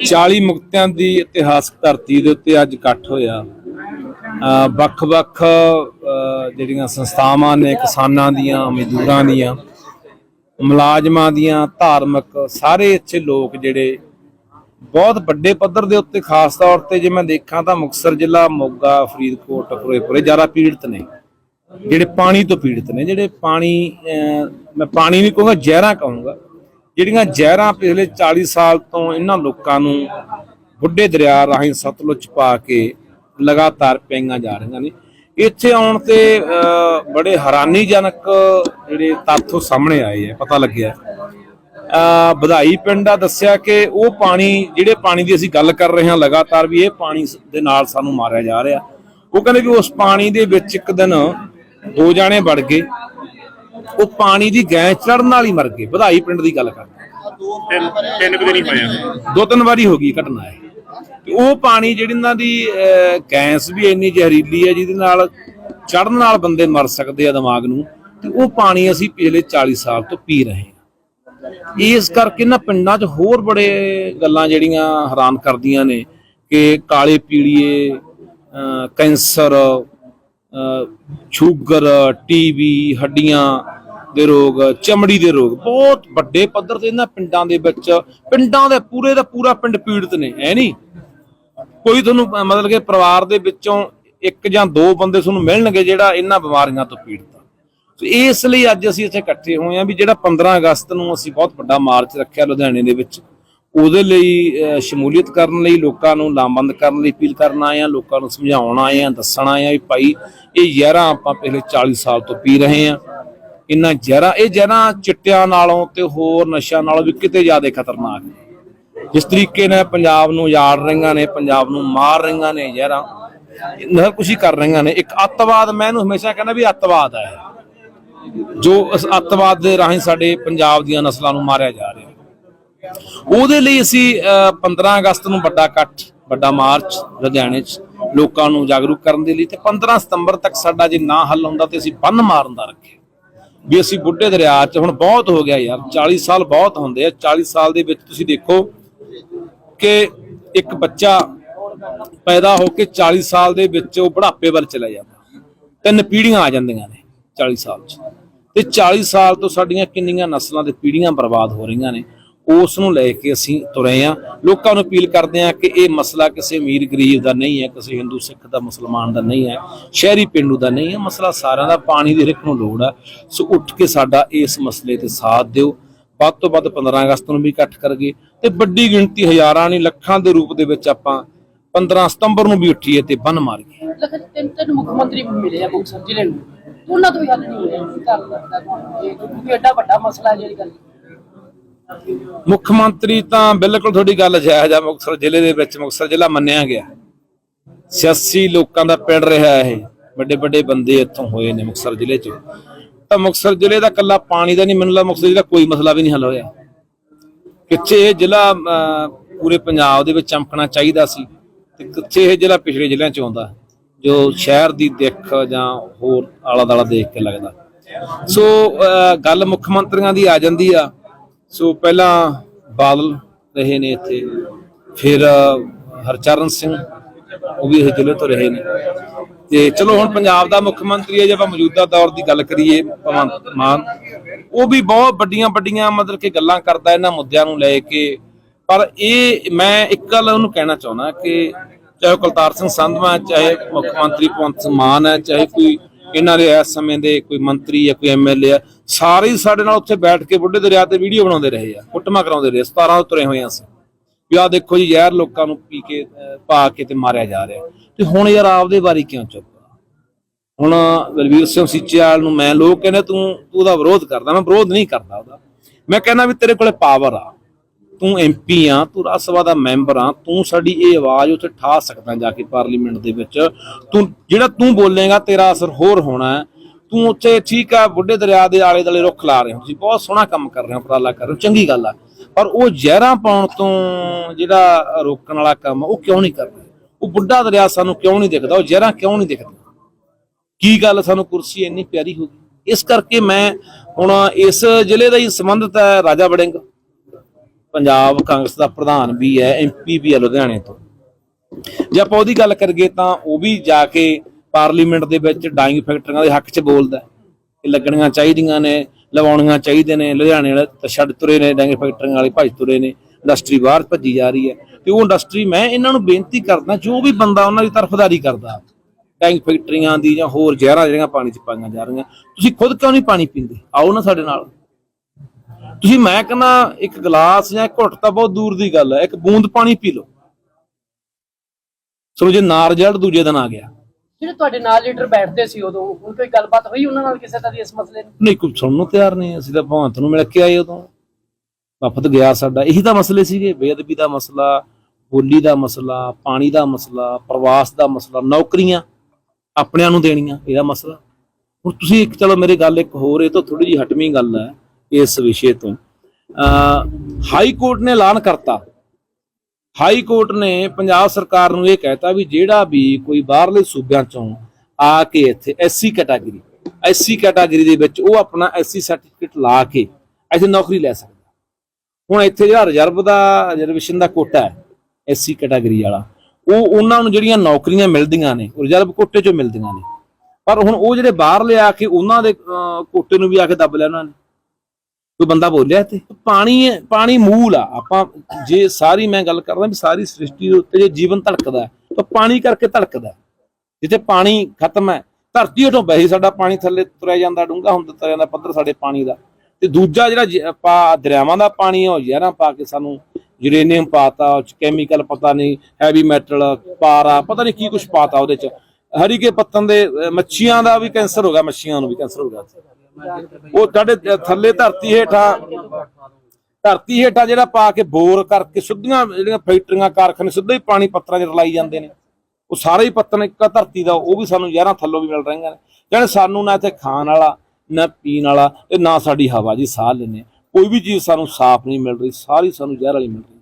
40 ਮੁਕਤਿਆਂ ਦੀ ਇਤਿਹਾਸਕ ਧਰਤੀ ਦੇ ਉੱਤੇ ਅੱਜ ਇਕੱਠ ਹੋਇਆ। ਅ, ਵੱਖ-ਵੱਖ ਜਿਹੜੀਆਂ ਸੰਸਥਾਵਾਂ ਨੇ ਕਿਸਾਨਾਂ ਦੀਆਂ ਮਜ਼ਦੂਰਾਂ ਦੀਆਂ ਮੁਲਾਜ਼ਮਾਂ ਦੀਆਂ ਧਾਰਮਿਕ ਸਾਰੇ ਇੱਥੇ ਲੋਕ ਜਿਹੜੇ ਬਹੁਤ ਵੱਡੇ ਪੱਧਰ ਦੇ ਉੱਤੇ ਖਾਸ ਤੌਰ ਤੇ ਜੇ ਮੈਂ ਦੇਖਾਂ ਤਾਂ ਮੁਕਤਸਰ ਜ਼ਿਲ੍ਹਾ ਮੋਗਾ ਫਰੀਦਕੋਟ ਫਿਰੋਜ਼ਪੁਰ ਜ਼ਿਆਦਾ ਪੀੜਤ ਨੇ। ਜਿਹੜੇ ਪਾਣੀ ਤੋਂ ਪੀੜਤ ਨੇ ਜਿਹੜੇ ਪਾਣੀ ਅਹ, ਮੈਂ ਪਾਣੀ ਨਹੀਂ ਕਹੂੰਗਾ ਜ਼ਹਿਰਾਂ ਕਹੂੰਗਾ ਜਿਹੜੀਆਂ ਜ਼ਹਿਰਾਂ ਪਿਛਲੇ 40 ਸਾਲ ਤੋਂ ਇਹਨਾਂ ਲੋਕਾਂ ਨੂੰ ਬੁੱਢੇ ਦਰਿਆ ਰਾਹੀਂ ਸਤਲੁਜ ਪਾ ਕੇ ਲਗਾਤਾਰ ਪਈਆਂ ਜਾ ਰਹੀਆਂ ਨੇ। ਇੱਥੇ ਆਉਣ ਤੇ ਅਹ, ਬੜੇ ਹੈਰਾਨੀਜਨਕ ਜਿਹੜੇ ਤੱਥ ਉਹ ਸਾਹਮਣੇ ਆਏ ਆ ਪਤਾ ਲੱਗਿਆ। ਅ ਵਧਾਈ ਪਿੰਡ ਦਾ ਦੱਸਿਆ ਕਿ ਉਹ ਪਾਣੀ ਜਿਹੜੇ ਪਾਣੀ ਦੀ ਅਸੀਂ ਗੱਲ ਕਰ ਰਹੇ ਹਾਂ ਲਗਾਤਾਰ ਵੀ ਇਹ ਪਾਣੀ ਦੇ ਨਾਲ ਸਾਨੂੰ ਮਾਰਿਆ ਜਾ ਰਿਹਾ। ਉਹ ਕਹਿੰਦੇ ਵੀ ਉਸ ਪਾਣੀ ਦੇ ਵਿੱਚ ਇੱਕ ਦਿਨ ਦੋ ਜਾਣੇ ਵੜ ਗਏ। ਉਹ ਪਾਣੀ ਦੀ ਗੈਂ ਚੜਨ ਨਾਲ ਹੀ ਮਰ ਗਏ ਵਧਾਈ ਪਿੰਡ ਦੀ ਗੱਲ ਕਰਦੇ ਤਿੰਨ ਤਿੰਨ ਕੁ ਦਿਨ ਹੀ ਹੋਏ ਆ। ਦੋ ਤਿੰਨ ਵਾਰੀ ਹੋ ਗਈ ਘਟਨਾ ਇਹ। ਤੇ ਉਹ ਪਾਣੀ ਜਿਹੜੀ ਇਹਨਾਂ ਦੀ ਅਹ, ਗੈਸ ਵੀ ਇੰਨੀ ਜ਼ਹਿਰੀਲੀ ਹੈ ਜਿਹਦੇ ਨਾਲ ਚੜਨ ਨਾਲ ਬੰਦੇ ਮਰ ਸਕਦੇ ਆ ਦਿਮਾਗ ਨੂੰ ਤੇ ਉਹ ਪਾਣੀ ਅਸੀਂ ਪਿਛਲੇ 40 ਸਾਲ ਤੋਂ ਪੀ ਰਹੇ ਹਾਂ। ਇਸ ਕਰਕੇ ਨਾ ਪਿੰਡਾਂ 'ਚ ਹੋਰ ਬੜੇ ਗੱਲਾਂ ਜਿਹੜੀਆਂ ਹੈਰਾਨ ਕਰਦੀਆਂ ਨੇ ਕਿ ਕਾਲੇ ਪੀਲੀਏ ਅਹ, ਕੈਂਸਰ ਸ਼ੂਗਰ ਟੀਬੀ ਹੱਡੀਆਂ ਦੇ ਰੋਗ ਚਮੜੀ ਦੇ ਰੋਗ ਬਹੁਤ ਵੱਡੇ ਪੱਧਰ ਤੇ ਇਹਨਾਂ ਪਿੰਡਾਂ ਦੇ ਵਿੱਚ ਪਿੰਡਾਂ ਦੇ ਪੂਰੇ ਦਾ ਪੂਰਾ ਪਿੰਡ ਪੀੜਤ ਨੇ ਐ ਨਹੀਂ? ਕੋਈ ਤੁਹਾਨੂੰ ਮਤਲਬ ਕਿ ਪਰਿਵਾਰ ਦੇ ਵਿੱਚੋਂ ਇੱਕ ਜਾਂ ਦੋ ਬੰਦੇ ਤੁਹਾਨੂੰ ਮਿਲਣਗੇ ਜਿਹੜਾ ਇਹਨਾਂ ਬਿਮਾਰੀਆਂ ਤੋਂ ਪੀੜਤ ਆ। ਸੋ ਇਸ ਲਈ ਅੱਜ ਅਸੀਂ ਇੱਥੇ ਇਕੱਠੇ ਹੋਏ ਹਾਂ ਵੀ ਜਿਹੜਾ 15 ਅਗਸਤ ਨੂੰ ਅਸੀਂ ਬਹੁਤ ਵੱਡਾ ਮਾਰਚ ਰੱਖਿਆ ਲੁਧਿਆਣੇ ਦੇ ਵਿੱਚ ਉਹਦੇ ਲਈ ਅਹ, ਸ਼ਮੂਲੀਅਤ ਕਰਨ ਲਈ ਲੋਕਾਂ ਨੂੰ ਲਾਮਬੰਦ ਕਰਨ ਲਈ ਅਪੀਲ ਕਰਨ ਆਏ ਆ ਲੋਕਾਂ ਨੂੰ ਸਮਝਾਉਣ ਆਏ ਆ ਦੱਸਣ ਆਏ ਆ ਵੀ ਭਾਈ ਇਹ ਯਾਰਾਂ ਆਪਾਂ ਪਿਛਲੇ 40 ਸਾਲ ਤੋਂ ਪੀ ਰਹੇ ਆ ਇਹਨਾਂ ਜ਼ਹਿਰਾਂ ਇਹ ਜ਼ਹਿਰਾਂ ਚਿੱਟਿਆਂ ਨਾਲੋਂ ਤੇ ਹੋਰ ਨਸ਼ਿਆਂ ਨਾਲੋਂ ਵੀ ਕਿਤੇ ਜ਼ਿਆਦਾ ਖਤਰਨਾਕ ਨੇ। ਜਿਸ ਤਰੀਕੇ ਨਾਲ ਪੰਜਾਬ ਨੂੰ ਯਾੜ ਰਹੀਆਂ ਨੇ ਪੰਜਾਬ ਨੂੰ ਮਾਰ ਰਹੀਆਂ ਨੇ ਜ਼ਹਿਰਾਂ ਨਹਰ ਕੁਛ ਹੀ ਕਰ ਰਹੀਆਂ ਨੇ ਇੱਕ ਅੱਤਵਾਦ ਮੈਂ ਇਹਨੂੰ ਹਮੇਸ਼ਾ ਕਹਿੰਦਾ ਵੀ ਅੱਤਵਾਦ ਹੈ। ਜੋ ਇਸ ਅੱਤਵਾਦ ਦੇ ਰਾਹੀਂ ਸਾਡੇ ਪੰਜਾਬ ਦੀਆਂ ਨਸਲਾਂ ਨੂੰ ਮਾਰਿਆ ਜਾ ਰਿਹਾ। ਉਹਦੇ ਲਈ ਅਸੀਂ ਅਹ, 15 ਅਗਸਤ ਨੂੰ ਵੱਡਾ ਇਕੱਠ ਵੱਡਾ ਮਾਰਚ ਲੁਧਿਆਣੇ 'ਚ ਲੋਕਾਂ ਨੂੰ ਜਾਗਰੂਕ ਕਰਨ ਦੇ ਲਈ ਤੇ 15 ਸਤੰਬਰ ਤੱਕ ਸਾਡਾ ਜੇ ਨਾ ਹੱਲ ਹੁੰਦਾ ਤੇ ਅਸੀਂ ਬੰਨ ਮਾਰਨ ਦਾ ਰੱਖਿਆ। ਵੀ ਅਸੀਂ ਬੁੱਢੇ ਦਰਿਆ 'ਚ ਹੁਣ ਬਹੁਤ ਹੋ ਗਿਆ ਯਾਰ 40 ਸਾਲ ਬਹੁਤ ਹੁੰਦੇ ਆ 40 ਸਾਲ ਦੇ ਵਿੱਚ ਤੁਸੀਂ ਦੇਖੋ ਕਿ ਇੱਕ ਬੱਚਾ ਪੈਦਾ ਹੋ ਕੇ 40 ਸਾਲ ਦੇ ਵਿੱਚ ਉਹ ਬੁਢਾਪੇ ਵੱਲ ਚਲਾ ਜਾਂਦਾ। ਤਿੰਨ ਪੀੜ੍ਹੀਆਂ ਆ ਜਾਂਦੀਆਂ ਨੇ 40 ਸਾਲ 'ਚ। ਤੇ 40 ਸਾਲ ਤੋਂ ਸਾਡੀਆਂ ਕਿੰਨੀਆਂ ਨਸਲਾਂ ਦੇ ਪੀੜ੍ਹੀਆਂ ਬਰਬਾਦ ਹੋ ਰਹੀਆਂ ਨੇ। ਉਸ ਨੂੰ ਲੈ ਕੇ ਅਸੀਂ ਤੁਰੇ ਆ ਲੋਕਾਂ ਨੂੰ ਅਪੀਲ ਕਰਦੇ ਆ ਕਿ ਇਹ ਮਸਲਾ ਕਿਸੇ ਅਮੀਰ ਗਰੀਬ ਦਾ ਨਹੀਂ ਹੈ, ਕਿਸੇ ਹਿੰਦੂ ਸਿੱਖ ਦਾ, ਮੁਸਲਮਾਨ ਦਾ ਨਹੀਂ ਹੈ, ਸ਼ਹਿਰੀ ਪਿੰਡੂ ਦਾ ਨਹੀਂ ਹੈ। ਮਸਲਾ ਸਾਰਿਆਂ ਦਾ, ਪਾਣੀ ਦੀ ਰਿਕ ਨੂੰ ਲੋੜ ਹੈ। ਸੋ ਉੱਠ ਕੇ ਸਾਡਾ ਇਸ ਮਸਲੇ ਤੇ ਸਾਥ ਦਿਓ। ਵੱਧ ਤੋਂ ਵੱਧ 15 ਅਗਸਤ ਨੂੰ ਵੀ ਇਕੱਠ ਕਰਗੇ ਤੇ ਵੱਡੀ ਗਿਣਤੀ ਹਜ਼ਾਰਾਂ ਨਹੀਂ, ਲੱਖਾਂ ਦੇ ਰੂਪ ਦੇ ਵਿੱਚ ਆਪਾਂ 15 ਸਤੰਬਰ ਨੂੰ ਵੀ ਉੱਠੀਏ ਤੇ ਬੰਨ ਮਾਰੀਏ। ਲਖਨ ਤਿੰਨ ਤਿੰਨ ਮੁੱਖ ਮੰਤਰੀ ਮਿਲੇ ਆ ਮੁਕਤਸਰ ਜ਼ਿਲ੍ਹੇ ਨੂੰ। ਉਹਨਾਂ ਤੋਂ ਵੀ ਹੱਲ ਨਹੀਂ ਹੋਇਆ। ਕੀ ਕਰ ਕਿਉਂਕਿ ਐਡਾ ਵੱਡਾ ਮਸਲਾ ਜਿਹੜੀ ਗੱਲ। ਮੁੱਖ ਮੰਤਰੀ ਤਾਂ ਬਿਲਕੁਲ ਤੁਹਾਡੀ ਗੱਲ ਜਾਇਜ਼ ਆ, ਮੁਕਤਸਰ ਜ਼ਿਲ੍ਹੇ ਦੇ ਵਿੱਚ ਮੁਕਤਸਰ ਜ਼ਿਲ੍ਹਾ ਮੰਨਿਆ ਗਿਆ। ਸਿਆਸੀ ਲੋਕਾਂ ਦਾ ਪਿੰਡ ਰਿਹਾ ਇਹ, ਵੱਡੇ ਵੱਡੇ ਬੰਦੇ ਇੱਥੋਂ ਹੋਏ ਨੇ ਮੁਕਤਸਰ ਜ਼ਿਲ੍ਹੇ 'ਚ। ਤਾਂ ਮੁਕਤਸਰ ਜ਼ਿਲ੍ਹੇ ਦਾ ਕੱਲਾ ਪਾਣੀ ਦਾ ਨਹੀਂ ਮੈਨੂੰ ਲੱਗਦਾ, ਮੁਕਤਸਰ ਜ਼ਿਲ੍ਹਾ ਕੋਈ ਮਸਲਾ ਵੀ ਨਹੀਂ ਹੱਲ ਹੋਇਆ। ਕਿੱਥੇ ਇਹ ਜ਼ਿਲ੍ਹਾ ਪੂਰੇ ਪੰਜਾਬ ਦੇ ਵਿੱਚ ਚਮਕਣਾ ਚਾਹੀਦਾ ਸੀ ਤੇ ਕਿੱਥੇ ਇਹ ਜ਼ਿਲ੍ਹਾ ਪਿਛਲੇ ਜ਼ਿਲ੍ਹਿਆਂ 'ਚ ਆਉਂਦਾ, ਜੋ ਸ਼ਹਿਰ ਦੀ ਦਿੱਖ ਜਾਂ ਹੋਰ ਆਲਾ ਦਾਲਾ ਦੇਖ ਕੇ ਲੱਗਦਾ। ਸੋ ਗੱਲ ਮੁੱਖ ਮੰਤਰੀਆਂ ਦੀ ਆ ਜਾਂਦੀ ਆ। ਸੋ ਪਹਿਲਾਂ ਬਾਦਲ ਰਹੇ ਨੇ ਇੱਥੇ, ਫਿਰ ਹਰਚਰਨ ਸਿੰਘ, ਉਹ ਵੀ ਇਹ ਜ਼ਿਲ੍ਹੇ ਤੋਂ ਰਹੇ ਨੇ। ਤੇ ਚਲੋ ਹੁਣ ਪੰਜਾਬ ਦਾ ਮੁੱਖ ਮੰਤਰੀ ਹੈ ਜੇ ਆਪਾਂ ਮੌਜੂਦਾ ਦੌਰ ਦੀ ਗੱਲ ਕਰੀਏ, ਭਗਵੰਤ ਮਾਨ, ਉਹ ਵੀ ਬਹੁਤ ਵੱਡੀਆਂ ਵੱਡੀਆਂ ਮਤਲਬ ਕਿ ਗੱਲਾਂ ਕਰਦਾ ਇਹਨਾਂ ਮੁੱਦਿਆਂ ਨੂੰ ਲੈ ਕੇ। ਪਰ ਇਹ, ਮੈਂ ਇੱਕ ਗੱਲ ਉਹਨੂੰ ਕਹਿਣਾ ਚਾਹੁੰਦਾ ਕਿ ਚਾਹੇ ਉਹ ਕੁਲਤਾਰ ਸਿੰਘ ਸੰਧਵਾ ਚਾਹੇ ਮੁੱਖ ਮੰਤਰੀ ਭਗਵੰਤ ਸਿੰਘ ਮਾਨ ਹੈ, ਚਾਹੇ ਕੋਈ ਇਹਨਾਂ ਦੇ ਇਸ ਸਮੇਂ ਦੇ ਕੋਈ ਮੰਤਰੀ ਜਾਂ ਕੋਈ ਐਮਐਲਏ ਆ, ਸਾਰੇ ਹੀ ਸਾਡੇ ਨਾਲ ਉੱਥੇ ਬੈਠ ਕੇ ਬੁੱਢੇ ਦਰਿਆ ਤੇ ਵੀਡੀਓ ਬਣਾਉਂਦੇ ਰਹੇ ਆ ਕੁੱਟਮਾ ਕਰਾਉਂਦੇ ਰਹੇ 17 ਤੋਂ ਤੁਰੇ ਹੋਏ ਆ ਅਸੀਂ। ਵੀ ਆਹ ਦੇਖੋ ਜੀ, ਜ਼ਹਿਰ ਲੋਕਾਂ ਨੂੰ ਪੀ ਕੇ ਪਾ ਕੇ ਤੇ ਮਾਰਿਆ ਜਾ ਰਿਹਾ। ਤੇ ਹੁਣ ਯਾਰ ਆਪਦੇ ਬਾਰੇ ਕਿਉਂ ਚੁੱਪ ਹੁਣ ਬਲਵੀਰ ਸਿੰਘ ਸੀਚੇਵਾਲ ਨੂੰ ਮੈਂ, ਲੋਕ ਕਹਿੰਦੇ ਤੂੰ ਤੂੰ ਉਹਦਾ ਵਿਰੋਧ ਕਰਦਾ, ਮੈਂ ਵਿਰੋਧ ਨਹੀਂ ਕਰਦਾ ਉਹਦਾ। ਮੈਂ ਕਹਿੰਦਾ ਵੀ ਤੇਰੇ ਕੋਲੇ ਪਾਵਰ ਆ। ਤੂੰ ਐਮਪੀ ਆ, ਤੂੰ ਰਾਜ ਸਭਾ ਦਾ ਮੈਂਬਰ ਆ, ਤੂੰ ਸਾਡੀ ਇਹ ਆਵਾਜ਼ ਉੱਥੇ ਠਾ ਸਕਦਾ ਜਾ ਕੇ ਪਾਰਲੀਮੈਂਟ ਦੇ ਵਿੱਚ। ਤੂੰ ਜਿਹੜਾ ਤੂੰ ਬੋਲੇਗਾ, ਤੇਰਾ ਅਸਰ ਹੋਰ ਹੋਣਾ ਹੈ। ਤੂੰ ਉੱਥੇ ਠੀਕ ਆ, ਬੁੱਢੇ ਦਰਿਆ ਦੇ ਆਲੇ ਦੁਆਲੇ ਰੁੱਖ ਲਾ ਰਹੇ ਹੋ। ਤੁਸੀਂ ਬਹੁਤ ਸੋਹਣਾ ਕੰਮ ਕਰ ਰਹੇ ਹੋ, ਉਪਰਾਲਾ ਕਰ ਰਹੇ ਹੋ, ਚੰਗੀ ਗੱਲ ਆ। ਪਰ ਉਹ ਜ਼ਹਿਰਾਂ ਪਾਉਣ ਤੋਂ ਜਿਹੜਾ ਰੋਕਣ ਵਾਲਾ ਕੰਮ ਉਹ ਕਿਉਂ ਨਹੀਂ ਕਰਦੇ ਉਹ ਬੁੱਢਾ ਦਰਿਆ ਸਾਨੂੰ ਕਿਉਂ ਨਹੀਂ ਦਿਖਦਾ? ਉਹ ਜ਼ਹਿਰਾਂ ਕਿਉਂ ਨਹੀਂ ਦਿਖਦੀਆਂ? ਕੀ ਗੱਲ ਸਾਨੂੰ ਕੁਰਸੀ ਇੰਨੀ ਪਿਆਰੀ ਹੋ ਗਈ? ਇਸ ਕਰਕੇ ਮੈਂ ਹੁਣ ਇਸ ਜ਼ਿਲ੍ਹੇ ਦਾ ਹੀ ਸੰਬੰਧਤ ਹੈ ਰਾਜਾ ਵੜਿੰਗ। ਪੰਜਾਬ ਕਾਂਗਰਸ ਦਾ ਪ੍ਰਧਾਨ ਵੀ ਹੈ ਐਮਪੀ ਵੀ ਹੈ ਲੁਧਿਆਣੇ ਤੋਂ। ਜੇ ਆਪਾਂ ਉਹਦੀ ਗੱਲ ਕਰੀਏ ਤਾਂ ਉਹ ਵੀ ਜਾ ਕੇ ਪਾਰਲੀਮੈਂਟ ਦੇ ਵਿੱਚ ਡਾਈਂਗ ਫੈਕਟਰੀਆਂ ਦੇ ਹੱਕ 'ਚ ਬੋਲਦਾ ਕਿ ਲੱਗਣੀਆਂ ਚਾਹੀਦੀਆਂ ਨੇ, ਲਵਾਉਣੀਆਂ ਚਾਹੀਦੇ ਨੇ, ਲੁਧਿਆਣੇ ਵਾਲੇ ਤਾਂ ਛੱਡ ਤੁਰੇ ਨੇ ਡਾਈਂਗ ਫੈਕਟਰੀਆਂ ਵਾਲੇ ਭੱਜ ਤੁਰੇ ਨੇ, ਇੰਡਸਟਰੀ ਬਾਹਰ ਭੱਜੀ ਜਾ ਰਹੀ ਹੈ। ਤੇ ਉਹ ਇੰਡਸਟਰੀ ਮੈਂ ਇਹਨਾਂ ਨੂੰ ਬੇਨਤੀ ਕਰਦਾ, ਜੋ ਵੀ ਬੰਦਾ ਉਹਨਾਂ ਦੀ ਤਰਫਦਾਰੀ ਕਰਦਾ ਟੈਂਕ ਫੈਕਟਰੀਆਂ ਦੀ ਜਾਂ ਹੋਰ ਜ਼ਹਿਰਾਂ ਜਿਹੜੀਆਂ ਪਾਣੀ 'ਚ ਪਾਈਆਂ ਜਾ ਰਹੀਆਂ, ਤੁਸੀਂ ਖੁਦ ਕਿਉਂ ਨਹੀਂ ਪਾਣੀ ਪੀਂਦੇ? ਆਓ ਨਾ ਸਾਡੇ ਨਾਲ। ਤੁਸੀਂ ਮੈਂ ਕਹਿੰਦਾ ਇੱਕ ਗਲਾਸ ਜਾਂ ਇੱਕ ਘੁੱਟ ਤਾਂ ਬਹੁਤ ਦੂਰ ਦੀ ਗੱਲ ਹੈ ਇੱਕ ਬੂੰਦ ਪਾਣੀ ਪੀ ਲਓ। ਸੋ ਜੇ ਨਾਰ ਜੜ ਦੂਜੇ ਦਿਨ ਆ ਗਿਆ। ਜਿਹੜੇ ਤੁਹਾਡੇ ਨਾਲ ਲੀਡਰ ਬੈਠਦੇ ਸੀ ਉਦੋਂ ਹੁਣ ਕੋਈ ਗੱਲਬਾਤ ਹੋਈ ਉਹਨਾਂ ਨਾਲ ਕਿਸੇ ਤਰ੍ਹਾਂ ਦੀ ਇਸ ਮਸਲੇ ਨੂੰ? ਨਹੀਂ ਕੋਈ ਸੁਣਨ ਨੂੰ ਤਿਆਰ ਨਹੀਂ ਅਸੀਂ ਤਾਂ ਭਗਵੰਤ ਨੂੰ ਮਿਲ ਕੇ ਆਏ ਉਦੋਂ। ਵਫਦ ਗਿਆ ਸਾਡਾ। ਇਹੀ ਤਾਂ ਮਸਲੇ ਸੀਗੇ ਬੇਅਦਬੀ ਦਾ ਮਸਲਾ ਬੋਲੀ ਦਾ ਮਸਲਾ ਪਾਣੀ ਦਾ ਮਸਲਾ ਪ੍ਰਵਾਸ ਦਾ ਮਸਲਾ ਨੌਕਰੀਆਂ ਆਪਣਿਆਂ ਨੂੰ ਦੇਣੀਆਂ ਇਹਦਾ ਮਸਲਾ। ਹੁਣ ਤੁਸੀਂ ਇੱਕ ਚਲੋ ਮੇਰੀ ਗੱਲ ਇੱਕ ਹੋਰ ਇਹ ਤੋਂ ਥੋੜੀ ਜਿਹੀ ਹਟਵੀਂ ਗੱਲ ਹੈ। ਇਸ ਵਿਸ਼ੇ ਤੋਂ। ਅ ਹਾਈ ਕੋਰਟ ਨੇ ਐਲਾਨ ਕਰਤਾ। ਹਾਈ ਕੋਰਟ ਨੇ ਪੰਜਾਬ ਸਰਕਾਰ ਨੂੰ ਇਹ ਕਹਿਤਾ ਵੀ ਜਿਹੜਾ ਵੀ ਕੋਈ ਬਾਹਰਲੇ ਸੂਬਿਆਂ ਚੋਂ ਆ ਕੇ ਇੱਥੇ ਐਸਸੀ ਕੈਟਾਗਰੀ ਐਸਸੀ ਕੈਟਾਗਰੀ ਦੇ ਵਿੱਚ ਉਹ ਆਪਣਾ ਐਸਸੀ ਸਰਟੀਫਿਕੇਟ ਲਾ ਕੇ ਇੱਥੇ ਨੌਕਰੀ ਲੈ ਸਕਦਾ। ਹੁਣ ਇੱਥੇ ਜਿਹੜਾ ਰਿਜ਼ਰਵ ਦਾ ਰਿਜ਼ਰਵੇਸ਼ਨ ਦਾ ਕੋਟਾ ਹੈ ਐਸਸੀ ਕੈਟਾਗਰੀ ਵਾਲਾ, ਉਹ ਉਹਨਾਂ ਨੂੰ ਜਿਹੜੀਆਂ ਨੌਕਰੀਆਂ ਮਿਲਦੀਆਂ ਨੇ ਰਿਜ਼ਰਵ ਕੋਟੇ ਚੋਂ ਮਿਲਦੀਆਂ ਨੇ। ਪਰ ਹੁਣ ਉਹ ਜਿਹੜੇ ਬਾਹਰ ਲਿਆ ਕੇ ਉਹਨਾਂ ਦੇ ਕੋਟੇ ਨੂੰ ਵੀ ਆ ਕੇ ਦੱਬ ਲਿਆ ਉਹਨਾਂ ਨੇ। ਕੋਈ ਬੰਦਾ ਬੋਲਿਆ ਤੇ ਪਾਣੀ ਪਾਣੀ ਮੂਲ ਆ। ਆਪਾਂ ਜੇ ਸਾਰੀ ਮੈਂ ਗੱਲ ਕਰਦਾ ਵੀ ਸਾਰੀ ਸ੍ਰਿਸ਼ਟੀ ਦੇ ਉੱਤੇ ਜੇ ਜੀਵਨ ਧੜਕਦਾ ਤਾਂ ਪਾਣੀ ਕਰਕੇ ਧੜਕਦਾ ਜਿੱਥੇ ਪਾਣੀ ਖਤਮ ਹੈ, ਧਰਤੀ ਹੇਠੋਂ ਵੈਸੇ ਸਾਡਾ ਪਾਣੀ ਥੱਲੇ ਤੁਰਿਆ ਜਾਂਦਾ, ਡੂੰਘਾ ਹੁੰਦਾ ਤੁਰਿਆ ਜਾਂਦਾ ਪੱਧਰ ਸਾਡੇ ਪਾਣੀ ਦਾ। ਤੇ ਦੂਜਾ ਜਿਹੜਾ ਜ- ਆਪਾਂ ਦਰਿਆਵਾਂ ਦਾ ਪਾਣੀ ਹੈ, ਉਹ ਜ਼ਹਿਰਾਂ ਪਾ ਕੇ ਸਾਨੂੰ ਯੂਰੇਨੀਅਮ ਪਾਤਾ, ਉਹ ਚ ਕੈਮੀਕਲ ਪਤਾ ਨਹੀਂ ਹੈਵੀ ਮੈਟਲ ਪਾਰਾ, ਪਤਾ ਨਹੀਂ ਕੀ ਕੁਝ ਪਾਤਾ ਉਹਦੇ ਚ। ਹਰੀਕੇ ਪੱਤਨ ਦੇ ਮੱਛੀਆਂ ਦਾ ਵੀ ਕੈਂਸਰ ਹੋ ਗਿਆ, ਮੱਛੀਆਂ ਨੂੰ ਵੀ ਕੈਂਸਰ ਹੋ ਗਿਆ। ਉਹ ਸਾਡੇ ਥੱਲੇ ਧਰਤੀ ਹੇਠਾਂ ਧਰਤੀ ਹੇਠਾਂ ਜਿਹੜਾ ਪਾ ਕੇ ਬੋਰ ਕਰਕੇ ਸਿੱਧੀਆਂ ਜਿਹੜੀਆਂ ਫੈਕਟਰੀਆਂ, ਕਾਰਖਾਨੇ, ਸਿੱਧਾ ਹੀ ਪਾਣੀ ਪੱਤਰਾਂ 'ਚ ਰਲਾਈ ਜਾਂਦੇ ਨੇ। ਉਹ ਸਾਰੇ ਹੀ ਪੱਤਨ ਇੱਕ ਧਰਤੀ ਦਾ, ਉਹ ਵੀ ਸਾਨੂੰ ਜ਼ਹਿਰਾਂ ਥੱਲੋਂ ਵੀ ਮਿਲ ਰਹੀਆਂ ਨੇ। ਜਿਹੜੇ ਸਾਨੂੰ ਨਾ ਇੱਥੇ ਖਾਣ ਵਾਲਾ, ਨਾ ਪੀਣ ਵਾਲਾ ਤੇ ਨਾ ਸਾਡੀ ਹਵਾ, ਜੀ ਸਾਹ ਲੈਨੇ ਕੋਈ ਵੀ ਚੀਜ਼ ਸਾਨੂੰ ਸਾਫ਼ ਨਹੀਂ ਮਿਲ ਰਹੀ, ਸਾਰੀ ਸਾਨੂੰ ਜ਼ਹਿਰ ਵਾਲੀ ਮਿਲ ਰਹੀ।